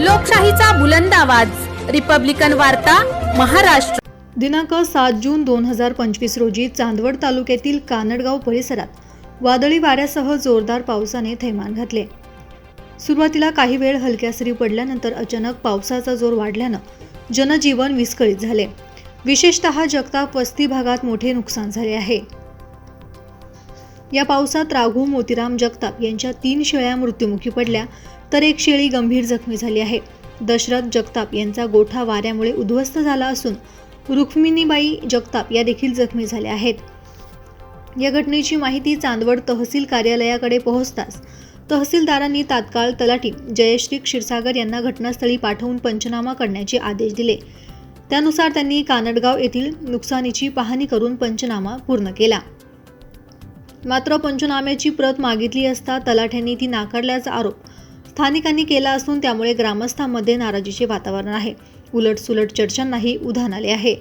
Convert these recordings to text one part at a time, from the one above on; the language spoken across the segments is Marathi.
लोकशाहीचा बुलंद आवाज. रिपब्लिकन वार्ता महाराष्ट्र. दिनांक सात जून दोन हजार पंचवीस रोजी चांदवड तालुक्यातील कानडगाव परिसरात वादळी वाऱ्यासह जोरदार पावसाने थैमान घातले. सुरुवातीला काही वेळ हलक्या सरी पडल्यानंतर अचानक पावसाचा जोर वाढल्यानं जनजीवन विस्कळीत झाले. विशेषतः जगताप वस्ती भागात मोठे नुकसान झाले आहे. या पावसात राघू मोतीराम जगताप यांच्या तीन शेळ्या मृत्युमुखी पडल्या तर एक शेळी गंभीर जखमी झाली आहे. दशरथ जगताप यांचा गोठा वाऱ्यामुळे उद्ध्वस्त झाला असून रुक्मिणीबाई जगताप या देखील जखमी झाल्या आहेत. या घटनेची माहिती चांदवड तहसील कार्यालयाकडे पोहोचताच तहसीलदारांनी तात्काळ तलाठी जयश्री क्षीरसागर यांना घटनास्थळी पाठवून पंचनामा करण्याचे आदेश दिले. त्यानुसार त्यांनी कानडगाव येथील नुकसानीची पाहणी करून पंचनामा पूर्ण केला. मात्र पंचनाम्याची प्रत मागितली असता तलाठ्यांनी ती नाकारल्याचा आरोप स्थानिकांनी केला असून त्यामुळे ग्रामस्थांमध्ये नाराजीचे वातावरण आहे. उलटसुलट चर्चांनाही उधाण आले आहे.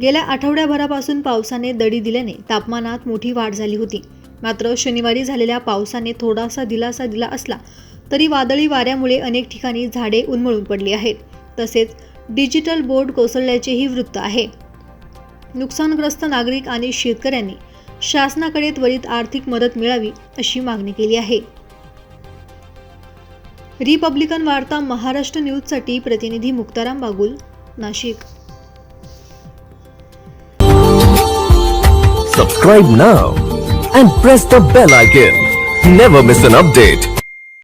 गेल्या आठवड्याभरापासून पावसाने दडी दिल्याने तापमानात मोठी वाढ झाली होती. मात्र शनिवारी झालेल्या पावसाने थोडासा दिलासा दिला असला तरी वादळी वाऱ्यामुळे अनेक ठिकाणी झाडे उन्मळून पडली आहेत. तसेच डिजिटल बोर्ड कोसळल्याचेही वृत्त आहे. नुकसानग्रस्त नागरिक आणि शेतकऱ्यांनी शासनाकडे त्वरित आर्थिक मदत मिळावी अशी मागणी केली आहे. रिपब्लिकन वार्ता महाराष्ट्र न्यूजसाठी प्रतिनिधी Muktaram Bagul Nashik. Subscribe now and press the bell icon never miss an update